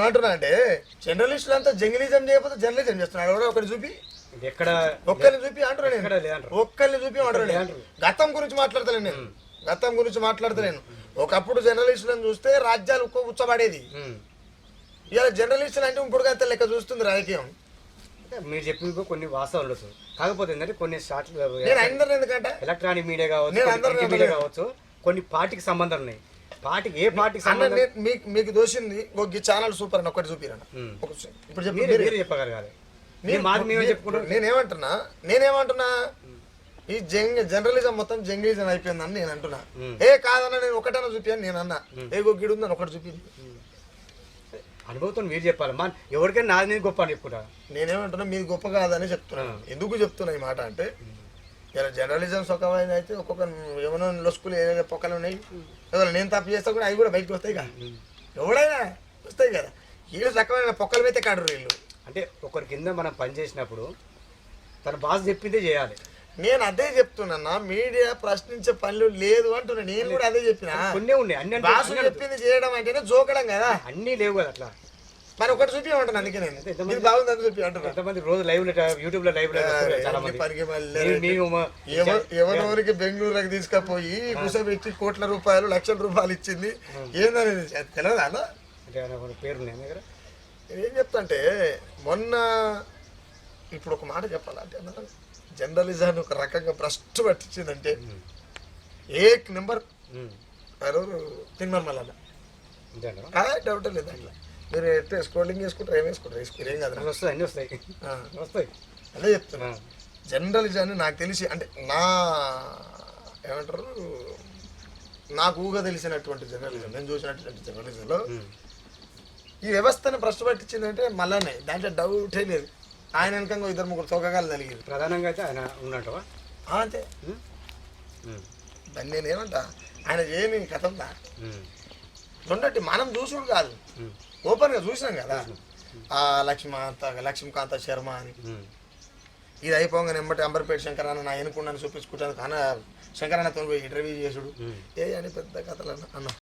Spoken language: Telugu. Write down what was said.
ఏమంటున్నా అంటే జర్నలిస్టులు అంతా జర్నలిజం చేయకపోతే జర్నలిజం చేస్తున్నాడు ఎవడో ఒకటి చూపి. ఎక్కడ ఒక్కరిని చూపి ఎక్కడ నేను. ఒక్కరిని చూపి నేను. గతం గురించి మాట్లాడతలేను నేను. గతం గురించి మాట్లాడతలేను ఒకప్పుడు జర్నలిస్టులను చూస్తే రాజ్యాలు ఉచ్చబడేది. ఇవాళ జర్నలిస్టులు అంటే ఇప్పుడు లెక్క చూస్తుంది రాజకీయం. మీరు చెప్పిన కొన్ని వాస్తవాలు ఉండొచ్చు. కాకపోతే ఏంటంటే కొన్ని ఎందుకంటే ఎలక్ట్రానిక్ మీడియా కావచ్చు మీడియా. కావచ్చు కొన్ని పార్టీకి సంబంధం ఉన్నాయి. పార్టీకి ఏ పార్టీకి అన్న సంబంధం నే- మీకు మీకు దోషింది. ఒక ఛానల్ సూపర్ అని ఒకటి చూపిరన్న ఉమ్. ఒక సి- ఇప్పుడు చెప్పు మీరు మీరు. చెప్పగలగాలి. మీ మాట మేమే చెప్పుకుంటాం. నేనేమంటున్నా? నేనేమంటున్నా? ఈ జంగ్ జర్నలిజం మొత్తం జంగలిజం అయిపోయిందని నేను అంటున్నా. ఏ కాదన్న నేను ఒకటన్నా చూపించాను నేను అన్నా. ఏ గొగ్గిడు ఉందని ఒకటి చూపింది. అనుభవంతో మీరు చెప్పాలి. మా ఎవరికైనా నాది నేను గొప్ప అని చెప్పుకుంటా నేనేమంటున్నా మీది గొప్ప కాదని చెప్తున్నా. ఎందుకు చెప్తున్నా ఈ మాట అంటే ఇలా జర్నలిజం సుఖమైంది అయితే ఒక్కొక్క ఏమైనా లొసుకులు ఏ పొక్కలు ఉన్నాయి. ఎవరు నేను తప్పు చేస్తా కూడా అవి కూడా బయటకు వస్తాయి కదా. ఎవడైనా వస్తాయి కదా. వీళ్ళు రకమైన పొక్కల మీద కాడరు వీళ్ళు. అంటే ఒకరి కింద మనం పని చేసినప్పుడు తన బాస్ చెప్పిందే చేయాలి. నేను అదే చెప్తున్నా మీడియా ప్రశ్నించే పనులు లేదు అంటున్నా. నేను కూడా అదే చెప్పిన. కొన్ని ఉన్నాయి అన్ని బాసు చెప్పింది చేయడం అంటేనే జోకడం కదా. అన్నీ లేవు కదా అట్లా. మరి ఒకటి చూపి అంటున్నా అందుకే నేను ఎంతమంది- ఇది బాగుందని చూపి అంటున్నా ఎంతమంది రోజు లైవ్ యూట్యూబ్లో లైవ్ చాలా మంది ఎవరెవరికి బెంగళూరుకి తీసుకుపోయి కూర్చోబెట్టి కోట్ల రూపాయలు లక్షల రూపాయలు ఇచ్చింది. ఏందనేది తెలియదా ఒక పేరు దగ్గర? ఏం చెప్తాంటే మొన్న ఇప్పుడు ఒక మాట చెప్పాలంటే జర్నలిజాన్ని ఒక రకంగా భ్రష్టు పట్టించిందంటే ఏక్ నెంబర్. ఎవరు? తిన్మర్ మళ్ళా అంతే అంటావా? అదే డౌట్ లేదు దాంట్లో. మీరు ఎట్లా స్క్రోలింగ్ చేసుకుంటారు ఏం వేసుకుంటారు వేసుకుంటారు ఏం కదా వస్తాయి అన్నీ వస్తాయి. వస్తాయి. అదే చెప్తున్నా. జర్నలిజాన్ని నాకు తెలిసి అంటే నా ఏమంటారు? నాకు ఊగా తెలిసినటువంటి జర్నలిజం నేను చూసినటువంటి జర్నలిజంలో. ఈ వ్యవస్థను భ్రష్టు పట్టించిందంటే మళ్ళానే దాంట్లో డౌటే లేదు. ఆయన వెనకంగా ఇద్దరు ముగ్గురు తొక్కగాలు కలిగింది ప్రధానంగా అయితే ఆయన ఉన్నట్టవా అంతే. దాన్ని నేను ఏమంటా ఆయన చేయని కథ ఉందా ఉమ్. రెండటి మనం చూసుడు కాదు. ఓపెన్గా చూసినాం కదా ఆ లక్ష్మీకాంత లక్ష్మీకాంత శర్మ అని. ఇది అయిపోగానే ఎంబటి అంబర్పేట శంకరన్న నా ఎనుకున్నాను చూపించుకుంటాను కానీ శంకరన్నతో పోయి ఇంటర్వ్యూ చేసుడు. ఏ అని పెద్ద కథలు అన్న